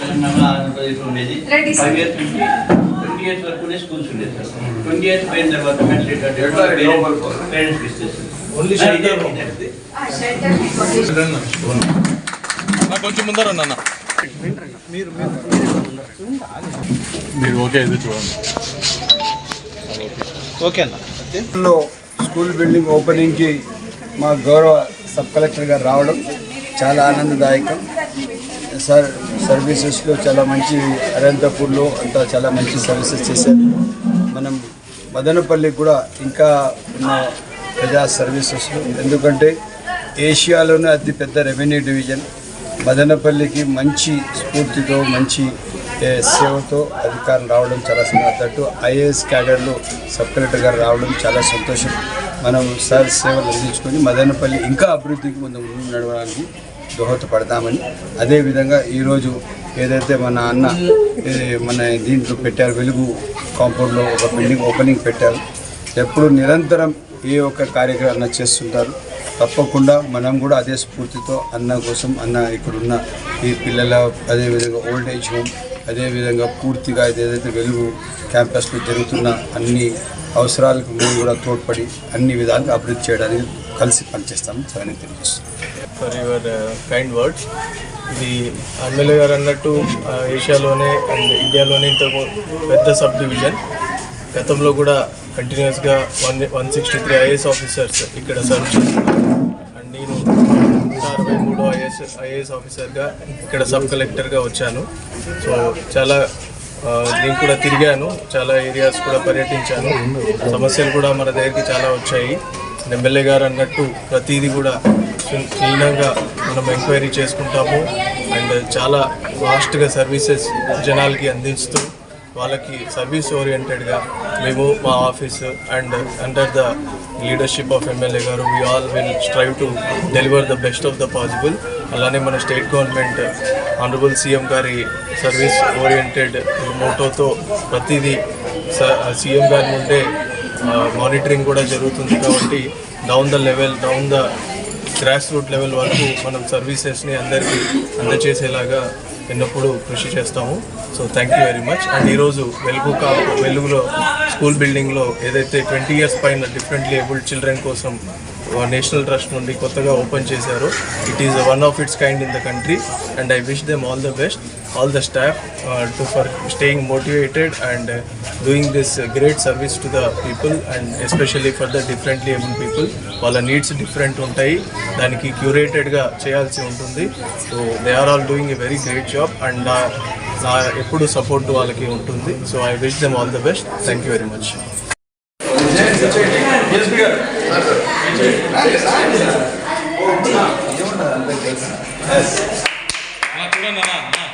తెలంగాణ ఉండేది five years నుంచి twenty years వరకు స్కూల్స్ ఉండేది సార్ ట్వంటీ ఇయర్స్ పోయిన తర్వాత పేరెంట్స్ ఇస్తారు కొంచెం ముందర మీరు ఓకే ఇది చూడండి ఓకే అన్న. స్కూల్ బిల్డింగ్ ఓపెనింగ్కి మా గౌరవ సబ్ కలెక్టర్ గారు రావడం చాలా ఆనందదాయకం. సార్ సర్వీసెస్లో చాలా మంచి అనంతపూర్లో అంతా చాలా మంచి సర్వీసెస్ చేశారు. మనం మదనపల్లికి కూడా ఇంకా ఉన్న ప్రజా సర్వీసెస్లో ఎందుకంటే ఏషియాలోనే అతి పెద్ద రెవెన్యూ డివిజన్. మదనపల్లికి మంచి స్ఫూర్తితో మంచి సేవతో అధికారం రావడం చాలా సంతోషం. ఐఏఎస్ క్యాడర్లో సబ్ కలెక్టర్ గారు రావడం చాలా సంతోషం. మనం సార్ సేవలు అందించుకొని మదనపల్లి ఇంకా అభివృద్ధికి ముందు ముందు నడవడానికి దోహదపడతామని. అదేవిధంగా ఈరోజు ఏదైతే మన అన్న మన దీంట్లో పెట్టారు వెలుగు కాంపౌండ్లో ఒక బిల్డింగ్ ఓపెనింగ్ పెట్టారు. ఎప్పుడు నిరంతరం ఏ ఒక్క కార్యక్రమం చేస్తుంటారు. తప్పకుండా మనం కూడా అదే స్ఫూర్తితో అన్న కోసం అన్న ఇక్కడున్న ఈ పిల్లల అదేవిధంగా ఓల్డ్ ఏజ్ హోమ్ అదేవిధంగా పూర్తిగా ఏదైతే వెలుగు క్యాంపస్లో జరుగుతున్న అన్ని అవసరాలకు మేము కూడా తోడ్పడి అన్ని విధాలుగా అభివృద్ధి చేయడానికి కలిసి పనిచేస్తాము సరైన తెలియజేస్తాం ఫర్ యువర్ కైండ్ వర్డ్స్ ఇది ఎమ్మెల్యే గారు అన్నట్టు ఏషియాలోనే అండ్ ఇండియాలోనే ఇంత పెద్ద సబ్ డివిజన్ గతంలో కూడా కంటిన్యూస్గా one one sixty three IAS officers ఇక్కడ సర్వ్ చేస్తున్నారు అండ్ నేను నూట అరవై ఐఏఎస్ ఆఫీసర్గా ఇక్కడ సబ్ కలెక్టర్గా వచ్చాను. సో చాలా నేను కూడా తిరిగాను. చాలా ఏరియాస్ కూడా పర్యటించాను. సమస్యలు కూడా మన దగ్గరికి చాలా వచ్చాయి. ఎమ్మెల్యే గారు అన్నట్టు ప్రతిదీ కూడా క్లీనంగా మనం ఎంక్వైరీ చేసుకుంటాము. అండ్ చాలా ఫాస్ట్గా సర్వీసెస్ జనాలకి అందిస్తూ వాళ్ళకి సర్వీస్ ఓరియంటెడ్గా మేము మా office and under the leadership of MLA గారు we all will strive to deliver the best of the possible అలానే మన స్టేట్ గవర్నమెంట్ ఆనరబుల్ సీఎం గారి సర్వీస్ ఓరియంటెడ్ మోటోతో ప్రతిదీ సీఎం గారి నుండే మానిటరింగ్ కూడా జరుగుతుంది కాబట్టి down the level down the grass root level వరకు మనం సర్వీసెస్ని అందరికీ అందచేసేలాగా ఎన్నప్పుడు కృషి చేస్తాము. So thank you very much and ఈరోజు వెలుగు కా వెలుగులో స్కూల్ బిల్డింగ్లో ఏదైతే ట్వంటీ ఇయర్స్ పైన డిఫరెంట్లీ ఏబుల్డ్ చిల్డ్రన్ కోసం నేషనల్ ట్రస్ట్ నుండి కొత్తగా ఓపెన్ చేశారు. It is one of its kind in the country and I wish them all the best all the staff to for staying motivated and doing this great service to the people and especially for the differently able people వాళ్ళ needs different ఉంటాయి. దానికి క్యూరేటెడ్గా చేయాల్సి ఉంటుంది. So they are all doing a very great job and నా నా ఎప్పుడు support వాళ్ళకి ఉంటుంది. So I wish them all the best thank you very much చూడండి